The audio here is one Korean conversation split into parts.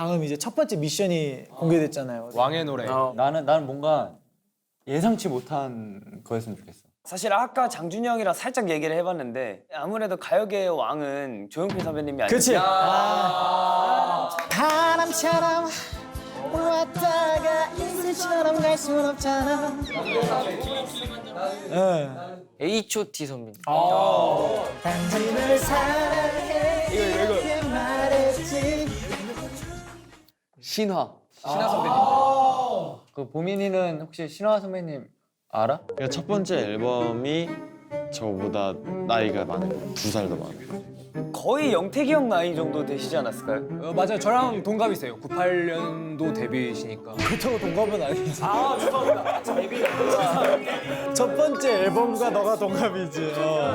다음 이제 첫 번째 미션이 공개됐잖아요. 왕의 노래. 나는 나는 뭔가 예상치 못한 거였으면 좋겠어. 사실 아까 장준이 형이랑 살짝 얘기를 해봤는데 아무래도 가요계의 왕은 조용필 선배님이 아니에요. 그치? 아. 바람처럼 왔다가 인생처럼 갈순 없잖아. H.O.T 선배님. 당신을 사랑해 이렇게 신화. 신화 선배님. 그 보민이는 혹시 신화 선배님 알아? 그러니까 첫 번째 앨범이 저보다 나이가 많아요. 두 살 더 많아요. 거의 영택이 형 나이 정도 되시지 않았을까요? 어, 맞아요. 저랑 동갑이세요. 98년도 데뷔시니까. 그렇다고 동갑은 아니지. 아, 죄송합니다. 첫 번째 앨범과 너가 동갑이지. 어.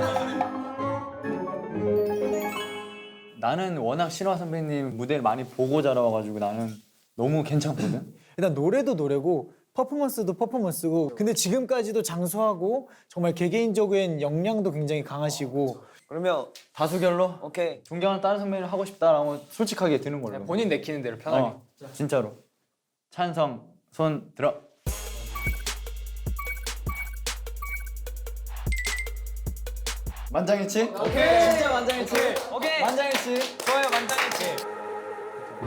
나는 워낙 신화 선배님 무대를 많이 보고 자라와가지고 나는 너무 괜찮거든. 일단 노래도 노래고 퍼포먼스도 퍼포먼스고 근데 지금까지도 장수하고 정말 개개인적인 역량도 굉장히 강하시고 그러면 다수결로 오케이. 존경하는 다른 선배님 하고 싶다라고 솔직하게 드는 걸로. 본인 내키는 대로 편하게. 어, 진짜로. 찬성 손 들어. 만장일치? 진짜 만장일치. 오케이. 만장일치. 좋아요 만장일치.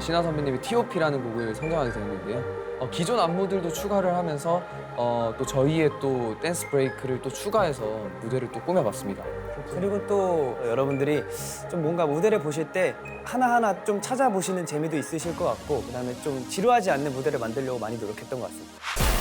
신화 선배님이 T.O.P.라는 곡을 선정하게 되었는데요. 어, 기존 안무들도 추가를 하면서 어, 또 저희의 또 댄스 브레이크를 또 추가해서 무대를 또 꾸며봤습니다. 그리고 또 여러분들이 좀 뭔가 무대를 보실 때 하나하나 좀 찾아보시는 재미도 있으실 것 같고 그다음에 좀 지루하지 않는 무대를 만들려고 많이 노력했던 것 같습니다.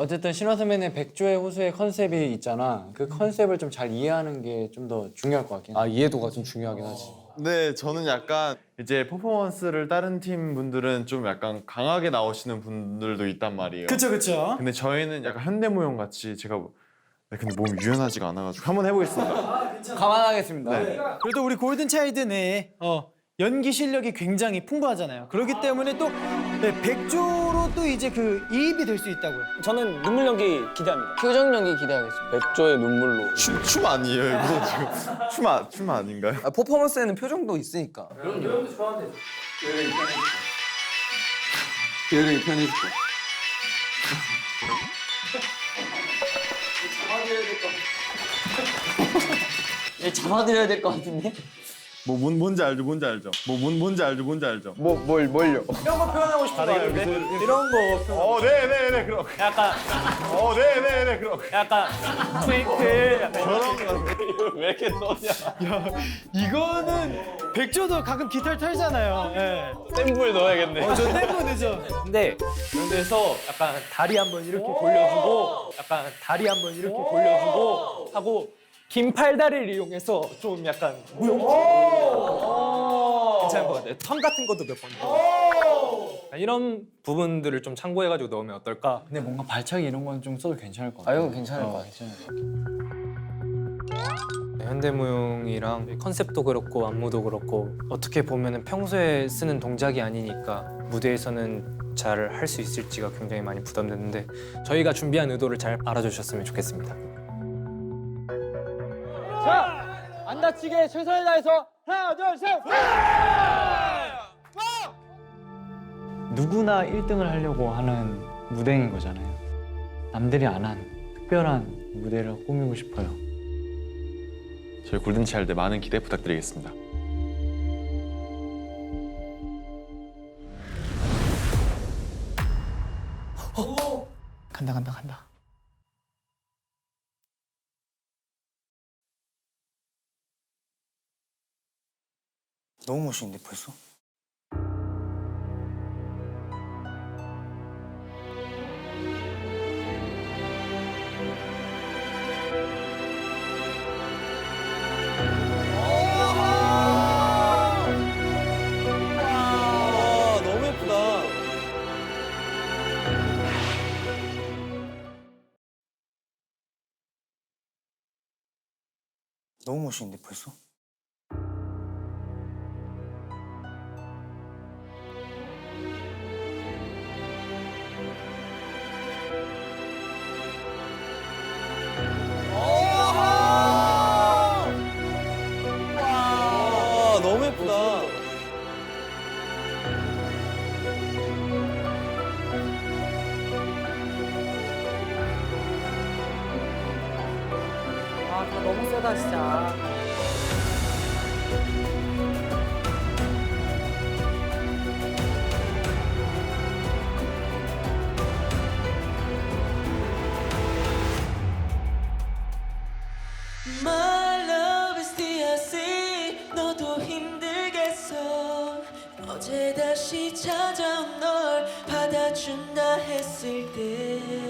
어쨌든 신화 선배님 백조의 호수의 컨셉이 있잖아. 그 컨셉을 좀 잘 이해하는 게 좀 더 중요할 것 같긴 해. 아 이해도가 좀 중요하긴 하지. 네, 저는 약간 이제 퍼포먼스를 다른 팀 분들은 좀 약간 강하게 나오시는 분들도 있단 말이에요. 그쵸 그쵸 근데 저희는 약간 현대무용 같이 제가 뭐- 네, 근데 몸이 유연하지가 않아가지고 한번 해보겠습니다. 감안하겠습니다. 그래도 우리 골든 차일드 내에 어, 연기 실력이 굉장히 풍부하잖아요 그렇기 때문에 또 네, 백조로 또 이제 그 이입이 될 수 있다고요 저는 눈물 연기 기대합니다. 표정 연기 기대하겠습니다. 백조의 눈물로. 춤, 춤 아니에요, 이거 지금 춤, 아, 춤 아닌가요? 아, 퍼포먼스에는 표정도 있으니까. 기회를 편해줄게. 잡아드려야 될 것 같은데? 뭐 뭔, 뭔지 알죠, 뭔지 알죠. 뭐 뭔, 뭔지 알죠, 뭔지 알죠. 뭐, 뭘, 뭘요? 이런 거 어, 네, 네, 네, 그럼. 약간 어, 네, 네, 네, 그럼. 약간 트윙클 약간 저런 거. 왜 이렇게 써냐? 이거는 백조도 가끔 기타를 털잖아요 예. 샘플 넣어야겠네. 어, 저 템포 늦어 근데 연대에서 약간 다리 한번 이렇게 돌려주고 약간 다리 한번 이렇게 돌려주고 하고 긴 팔다리를 이용해서 좀 약간 무용 괜찮을 것 같아요. 턴 같은 것도 몇 번. 이런 부분들을 좀 참고해가지고 넣으면 어떨까? 근데 뭔가 발차기 이런 건 좀 써도 괜찮을 것 같아. 아 이거 괜찮을 것 같아. 괜찮을 것 같아. 네, 현대무용이랑 컨셉도 그렇고 안무도 그렇고 어떻게 보면 평소에 쓰는 동작이 아니니까 무대에서는 잘 할 수 있을지가 굉장히 많이 부담됐는데 저희가 준비한 의도를 잘 알아주셨으면 좋겠습니다. 안 다치게 최선을 다해서 하나 둘셋 누구나 1등을 하려고 하는 무대인 거잖아요. 남들이 안 한 특별한 무대를 꾸미고 싶어요. 저희 골든차일드 많은 기대 부탁드리겠습니다. 간다 간다 간다 너무 멋있는데 벌써? 너무 예쁘다. 너무 멋있는데 벌써? 최고다 진짜. My love is 너도 힘들겠어. 어제 다시 찾아온 널 받아준다 했을 때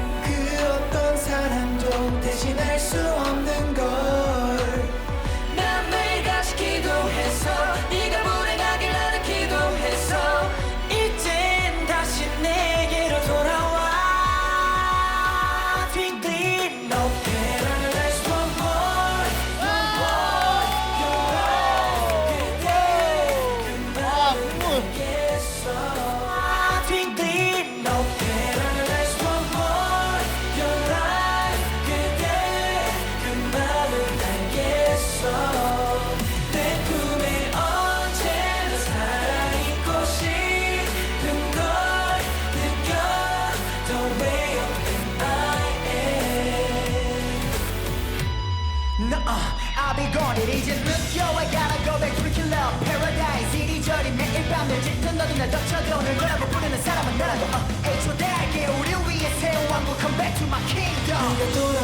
덮쳐도 널 뭐라고 부르는 사람은 너라고 uh, 애초대할게 우리 위해 세운 왕국 Come back to my kingdom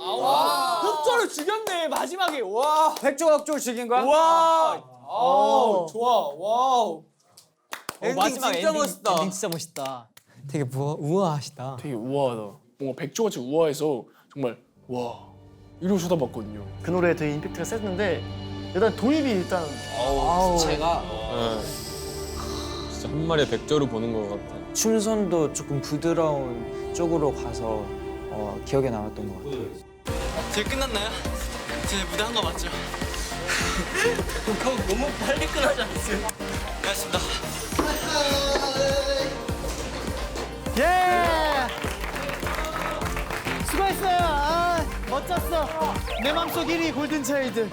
흑조를 죽였네 마지막에 와 백조 흑조를 죽인 거야? 와. 와 좋아 와우 마지막 진짜 엔딩, 멋있다. 엔딩 진짜 멋있다. 되게 무, 우아하시다. 되게 우아하다. 뭔가 백조같이 우아해서 정말 와 이러고 쳐다봤거든요. 그 노래에 되게 임팩트가 셌는데 일단 도입이 일단 제가 진짜 한 마리의 백조를 보는 것 같아. 춤선도 조금 부드러운 쪽으로 가서 어, 기억에 남았던 것 같아요. 제 끝났나요? 제 무대 한 거 맞죠? 그거 너무 빨리 끝나지 않았어요? 고맙습니다. 예. 수고했어요. 아, 멋내 맘속 1위 골든 차일드